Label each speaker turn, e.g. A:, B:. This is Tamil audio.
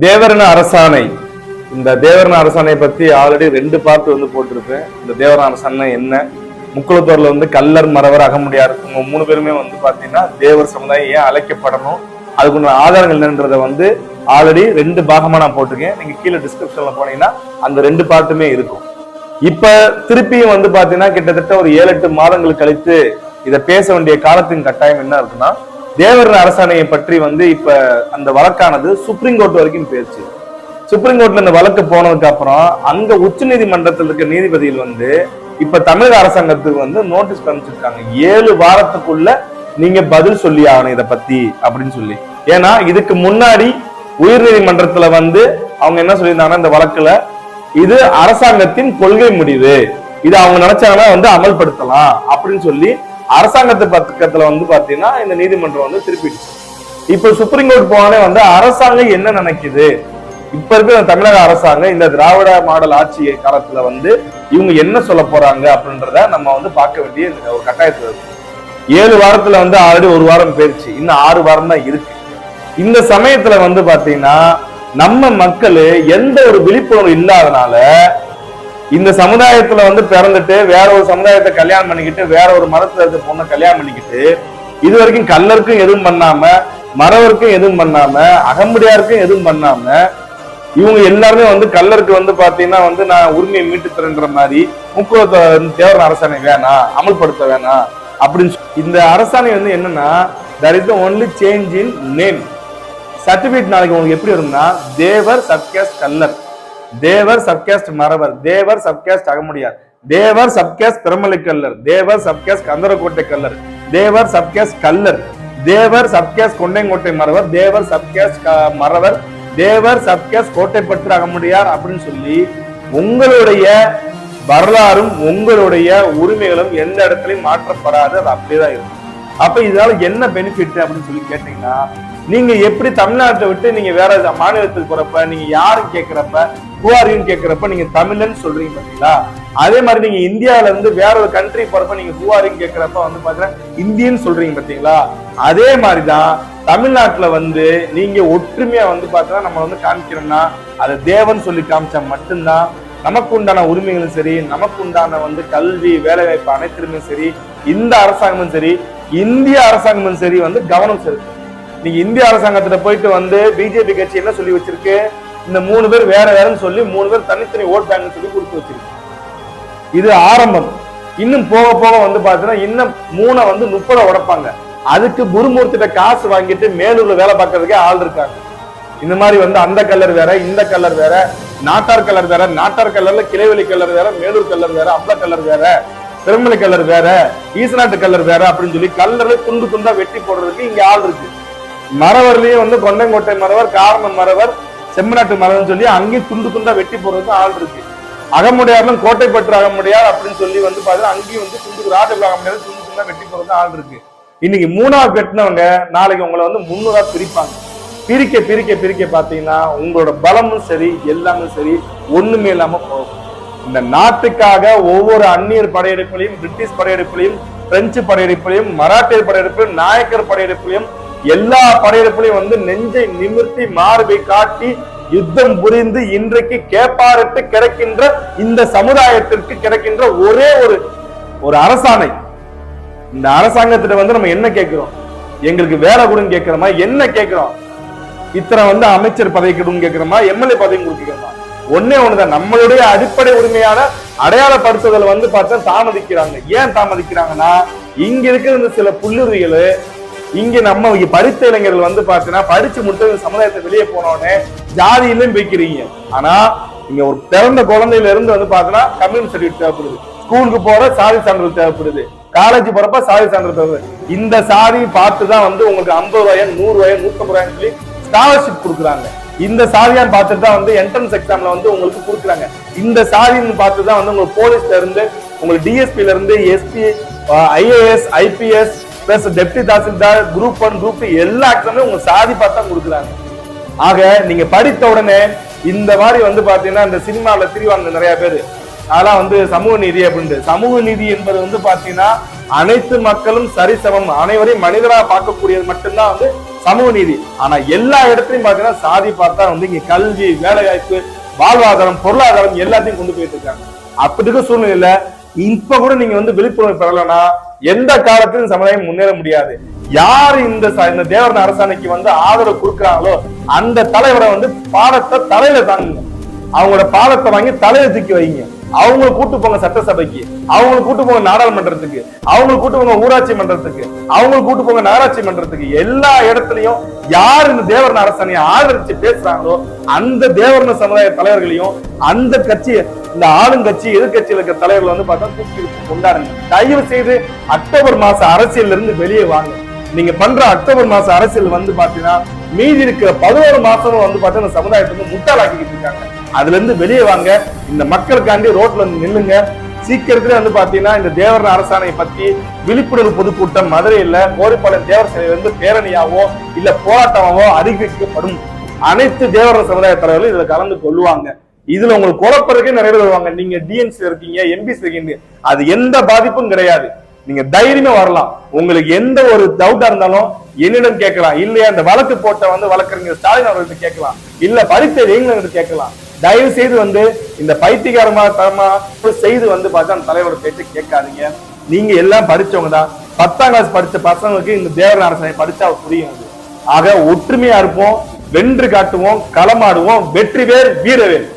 A: தேவரன அரசாணை. இந்த தேவரன அரசாணையை பத்தி ஆல்ரெடி ரெண்டு பார்ட் வந்து போட்டிருப்பேன். இந்த தேவரன அரசாணை என்ன? முக்குளத்தூர்ல வந்து கல்லர் மறவர் அகமுடியார் இவங்க மூணு பேருமே வந்து பாத்தீங்கன்னா தேவர் சமுதாயம் ஏன் அழைக்கப்படணும்? அதுக்குள்ள ஆதாரங்கள் என்னன்றத வந்து ஆல்ரெடி ரெண்டு பாகமா நான் போட்டிருக்கேன். நீங்க கீழே டிஸ்கிரிப்ஷன்ல போனீங்கன்னா அந்த ரெண்டு பார்ட்டுமே இருக்கும். இப்ப திருப்பியும் வந்து பாத்தீங்கன்னா கிட்டத்தட்ட ஒரு ஏழு எட்டு மாதங்கள் கழித்து இதை பேச வேண்டிய காலத்தின் கட்டாயம் என்ன இருக்குன்னா தேவர் அரசாணையை பற்றி வந்து இப்ப அந்த வழக்கானது சுப்ரீம் கோர்ட் வரைக்கும் போயிருச்சு. சுப்ரீம் கோர்ட்ல இந்த வழக்கு போனதுக்கு அப்புறம் அங்க உச்ச நீதிமன்றத்தில் இருக்க நீதிபதிகள் வந்து இப்ப தமிழக அரசாங்கத்துக்கு வந்து நோட்டீஸ் அனுப்பிச்சிருக்காங்க. ஏழு வாரத்துக்குள்ள நீங்க பதில் சொல்லி ஆகணும் இதை பத்தி அப்படின்னு சொல்லி. ஏன்னா இதுக்கு முன்னாடி உயர்நீதிமன்றத்துல வந்து அவங்க என்ன சொல்லியிருந்தாங்கன்னா இந்த வழக்குல இது அரசாங்கத்தின் கொள்கை முடிவு. இது அவங்க நினைச்சாங்கன்னா வந்து அமல்படுத்தலாம் அப்படின்னு சொல்லி அரசாங்கத்து பக்கத்துல வந்து பாத்தீங்கன்னா இந்த நீதிமன்றம் வந்து திருப்பிடுச்சு. இப்ப சுப்ரீம் கோர்ட் போனே வந்து அரசாங்கம் என்ன நினைக்குது? இப்ப இருக்கிற தமிழக அரசாங்கம் இந்த திராவிட மாடல் ஆட்சி காலத்துல வந்து இவங்க என்ன சொல்ல போறாங்க அப்படின்றத நம்ம வந்து பார்க்க வேண்டிய ஒரு கட்டாயத்துல இருக்கு. ஏழு வாரத்துல வந்து ஆல்ரெடி ஒரு வாரம் போயிருச்சு. இன்னும் ஆறு வாரம் தான் இருக்கு. இந்த சமயத்துல வந்து பாத்தீங்கன்னா நம்ம மக்கள் எந்த ஒரு விழிப்புணர்வு இல்லாதனால இந்த சமுதாயத்துல வந்து பிறந்துட்டு வேற ஒரு சமுதாயத்தை கல்யாணம் பண்ணிக்கிட்டு வேற ஒரு மதத்துல இருக்க பொண்ணை கல்யாணம் பண்ணிக்கிட்டு இது வரைக்கும் கல்லருக்கும் எதுவும் பண்ணாம மறவருக்கும் எதுவும் பண்ணாம அகம்படியாருக்கும் எதுவும் பண்ணாம இவங்க எல்லாருமே வந்து கல்லருக்கு வந்து பாத்தீங்கன்னா வந்து நான் உரிமையை மீட்டு தரேன்ற மாதிரி முக்குவ தேவர் அரசாணை வேணாம் அமல்படுத்த வேணாம் அப்படின்னு சொல்லி- இந்த அரசாணை வந்து என்னன்னா there is only change in name certificate நாளைக்கு உங்களுக்கு எப்படி வரும்னா Thevar Sathya's Kallar. Thevar subcaste Maravar Thevar subcaste Agamudaiyar Thevar subcaste Perumalai Kallar Thevar subcaste Kandarakottai Kallar Thevar subcaste Kallar Thevar subcaste Kondaiyankottai Maravar Thevar subcaste Maravar மறவர் தேவர் சப்கேஸ்ட் கோட்டைப்பற்று அகமுடியார் அப்படின்னு சொல்லி உங்களுடைய வரலாறும் உங்களுடைய உரிமைகளும் எந்த இடத்துலயும் மாற்றப்படாது அது அப்படியேதான் இருக்கும். அப்ப இதனால என்ன பெனிஃபிட் அப்படின்னு சொல்லி கேட்டீங்கன்னா நீங்க எப்படி தமிழ்நாட்டை விட்டு நீங்க வேற மாநிலத்துக்கு போறப்ப நீங்க யாரும் கேக்குறப்ப ஹூஆர்யூன்னு கேட்கிறப்ப நீங்க தமிழன் சொல்றீங்க பாத்தீங்களா? அதே மாதிரி நீங்க இந்தியாவில இருந்து வேற ஒரு கண்ட்ரி போறப்ப நீங்க ஹூஆர்யூன்னு கேட்கிறப்ப வந்து பாத்தீங்கன்னா இந்தியன் சொல்றீங்க பாத்தீங்களா? அதே மாதிரிதான் தமிழ்நாட்டுல வந்து நீங்க ஒற்றுமையா வந்து பாத்தீங்கன்னா நம்ம வந்து காமிக்கிறோம்னா அதை தேவன் சொல்லி காமிச்சா மட்டும்தான் நமக்கு உண்டான உரிமைகளும் சரி நமக்கு உண்டான வந்து கல்வி வேலை வாய்ப்பு சரி இந்த அரசாங்கமும் சரி இந்திய அரசாங்கமும் சரி வந்து கவனம் செலுத்தும் நீங்க இந்திய அரசாங்கத்துல போயிட்டு வந்து பிஜேபி கட்சி என்ன சொல்லி வச்சிருக்கு? இந்த மூணு பேர் வேற வேறன்னு சொல்லி மூணு பேர் தனித்தனி ஓட் பேங்க் சொல்லி கொடுத்து வச்சிருக்கு. இது ஆரம்பம். இன்னும் போக போக வந்து பாத்தீங்கன்னா இன்னும் மூணை வந்து முப்பதை உடைப்பாங்க. அதுக்கு குருமூர்த்திட்ட காசு வாங்கிட்டு மேலூர்ல வேலை பார்க்கறதுக்கே ஆள் இருக்காங்க. இந்த மாதிரி வந்து அந்த கலர் வேற இந்த கலர் வேற நாட்டார் கலர் வேற நாட்டார் கலர்ல கிளைவெளி கலர் வேற மேலூர் கலர் வேற அப்ள கலர் வேற பெருமலை கலர் வேற ஈசநாட்டு கலர் வேற அப்படின்னு சொல்லி கல்லர்ல துண்டு துண்டா வெட்டி போடுறதுக்கு இங்க ஆள் இருக்கு. மறவர்லயும் வந்து கொண்டங்கோட்டை மறவர் காரணம் மறவர் செம்மநாட்டு மரம்னு சொல்லி அங்கேயும் துண்டு துண்டா வெட்டி போடுறதுக்கு ஆள் இருக்கு. அகமுடையார்லும் கோட்டைப்பற்று அகமுடையார் அப்படின்னு சொல்லி வந்து பாத்தீங்கன்னா அங்கேயும் வந்து துண்டு ராஜபுரம் அகமுடையார் துண்டு துண்டா வெட்டி போடுறதுக்கு ஆள் இருக்கு. இன்னைக்கு மூணாவது கட்டினவங்க நாளைக்கு உங்களை வந்து முன்னூறா பிரிப்பாங்க. பிரிக்க பிரிக்க பிரிக்க பாத்தீங்கன்னா உங்களோட பலமும் சரி எல்லாமே சரி ஒண்ணுமே இல்லாம போகும். இந்த நாட்டுக்காக ஒவ்வொரு அந்நியர் படையெடுப்புலையும் பிரிட்டிஷ் படையெடுப்புலையும் பிரெஞ்சு படையெடுப்புலையும் மராட்டியர் படையெடுப்பிலையும் நாயக்கர் படையெடுப்பிலையும் எல்லா படையெடுப்புலையும் வந்து நெஞ்சை நிமிர்த்தி மார்பை காட்டி யுத்தம் புரிந்து இன்றைக்கு கேப்பாரட்டு கிடைக்கின்ற இந்த சமுதாயத்திற்கு கிடைக்கின்ற ஒரே ஒரு ஒரு அரசாணை. இந்த அரசாங்கத்திட்ட வந்து நம்ம என்ன கேட்கிறோம்? எங்களுக்கு வேலை கொடுன்னு கேட்கிறோமா? என்ன கேட்கிறோம்? இத்தனை வந்து அமைச்சர் பதவி கொடுன்னு கேட்கிறோமா? எம்எல்ஏ பதவி கொடுக்கிறோமா? ஒன்னே ஒண்ணுதான். நம்மளுடைய அடிப்படை உரிமையான அடையாளப்படுத்துதல் வந்து பார்த்தா தாமதிக்கிறாங்க. ஏன் தாமதிக்கிறாங்கன்னா இங்க இருக்கிற இந்த சில புல்லுரிகள் இங்க நம்ம படித்த இளைஞர்கள் வந்து பாத்தீங்கன்னா படிச்சு முடிச்ச சமுதாயத்தை வெளியே போனோடனே ஜாதியிலும் வைக்கிறீங்க ஆனா இங்க ஒரு பிறந்த குழந்தையில இருந்து வந்து பாத்தீங்கன்னா கம்யூனிஸ்ட் சர்டிஃபிகேட் தேவைப்படுது. ஸ்கூலுக்கு போற சாதி சான்றிதழ் தேவைப்படுது. காலேஜ் போறப்ப சாதி சான்றிதழ் தேவைப்படுது. இந்த சாதி பார்த்து தான் வந்து உங்களுக்கு ஐம்பது ரூபாய் நூறு ரூபாய் நூற்றம்பது ரூபாய்னு சொல்லி ஸ்காலர்ஷிப் கொடுக்குறாங்க. இந்த சாதியான்னு பார்த்துட்டு தான் வந்து என்ட்ரன்ஸ் எக்ஸாம்ல வந்து உங்களுக்கு கொடுக்குறாங்க. இந்த சாதின்னு பார்த்து தான் வந்து உங்களுக்கு போலீஸ்ல இருந்து உங்களுக்கு டிஎஸ்பில இருந்து SP IAS IPS plus deputy tahsildar group one group எல்லா எக்ஸாம்லயும் உங்க சாதி பார்த்தா கொடுக்குறாங்க. ஆக நீங்க படித்த உடனே இந்த மாதிரி வந்து பாத்தீங்கன்னா இந்த சினிமாவில் திரிவாங்க நிறைய பேர். அதெல்லாம் வந்து சமூக நீதி அப்படின்ட்டு சமூக நீதி என்பது வந்து பாத்தீங்கன்னா அனைத்து மக்களும் சரிசமம். அனைவரையும் மனிதராக பார்க்கக்கூடியது மட்டும்தான் வந்து சமூக நீதி. ஆனா எல்லா இடத்துலையும் பாத்தீங்கன்னா சாதி பார்த்தா வந்து இங்க கல்வி வேலைவாய்ப்பு வாழ்வாதாரம் பொருளாதாரம் எல்லாத்தையும் கொண்டு போயிட்டு இருக்காங்க. அப்படி இருக்க சூழ்நிலையில இப்ப கூட நீங்க வந்து விழிப்புணர்வு பெறலைன்னா எந்த காலத்திலும் சமுதாயம் முன்னேற முடியாது. யார் இந்த இந்த தேவரன் அரசாணைக்கு வந்து ஆதரவு கொடுக்குறாங்களோ அந்த தலைவரை வந்து பாலத்தை தலையில தாங்குங்க. அவங்களோட பாலத்தை வாங்கி தலையில தூக்கி வைங்க. அவங்க கூட்டு போங்க சட்டசபைக்கு. அவங்கள கூட்டு போங்க நாடாளுமன்றத்துக்கு. அவங்க கூட்டு போங்க ஊராட்சி மன்றத்துக்கு. அவங்க கூட்டு போங்க நகராட்சி மன்றத்துக்கு. எல்லா இடத்துலயும் யார் இந்த தேவரன் அரசனையை ஆதரிச்சு பேசுறாங்களோ அந்த தேவரன சமுதாய தலைவர்களையும் அந்த கட்சி இந்த ஆளுங்கட்சி எதிர்கட்சியில் இருக்கிற தலைவர்கள் வந்து பார்த்தா கூப்பிட்டு கொண்டாடுங்க. தயவு செய்து அக்டோபர் மாச அரசியல்ல இருந்து வெளியே வாங்க. நீங்க பண்ற அக்டோபர் மாச அரசியல் வந்து பாத்தீங்கன்னா மீதி இருக்கிற பதினோரு மாசமும் வந்து பாத்தீங்கன்னா இந்த சமுதாயத்தை வந்து முட்டாளாக்கிட்டு இருக்காங்க. அதுல இருந்து வெளியே வாங்க. இந்த மக்களுக்காண்டி ரோட்ல வந்து நில்லுங்க. சீக்கிரத்துல வந்து பாத்தீங்கன்னா இந்த தேவர அரசாணையை பத்தி விழிப்புணர்வு பொதுக்கூட்டம் மதுரையில கோரிப்பாளையம் தேவர சிலை வந்து பேரணியாவோ இல்ல போராட்டமாவோ அறிவிக்கப்படும். அனைத்து தேவர சமுதாய தலைவர்களும் இதுல கலந்து கொள்ளுவாங்க. இதுல உங்களுக்கு குழப்பறதுக்கே நிறைய பேர் வருவாங்க. நீங்க டிஎன்சி இருக்கீங்க எம்பிசி இருக்கீங்க அது எந்த பாதிப்பும் கிடையாது. நீங்க தைரியமா வரலாம். உங்களுக்கு எந்த ஒரு டவுட்டா இருந்தாலும் என்னிடம் கேட்கலாம். இல்லையா அந்த வழக்கு போட்ட வந்து வழக்கறிஞர் ஸ்டாலின் அவர்கள்ட்ட கேட்கலாம். இல்ல பரிசை எங்களுக்கு கேட்கலாம். தயவு செய்து வந்து இந்த பைத்தியகாரமா தரமா செய்து வந்து பார்த்தா அந்த தலைவரோட பேச்சு கேட்காதீங்க. நீங்க எல்லாம் படிச்சவங்க தான். பத்தாம் கிளாஸ் படிச்ச பசங்களுக்கு இந்த தேவர அரசனை படிச்சா புரியும் அது. ஆக ஒற்றுமையா இருப்போம் வென்று காட்டுவோம் களமாடுவோம் வெற்றி பேர் வீரவேல்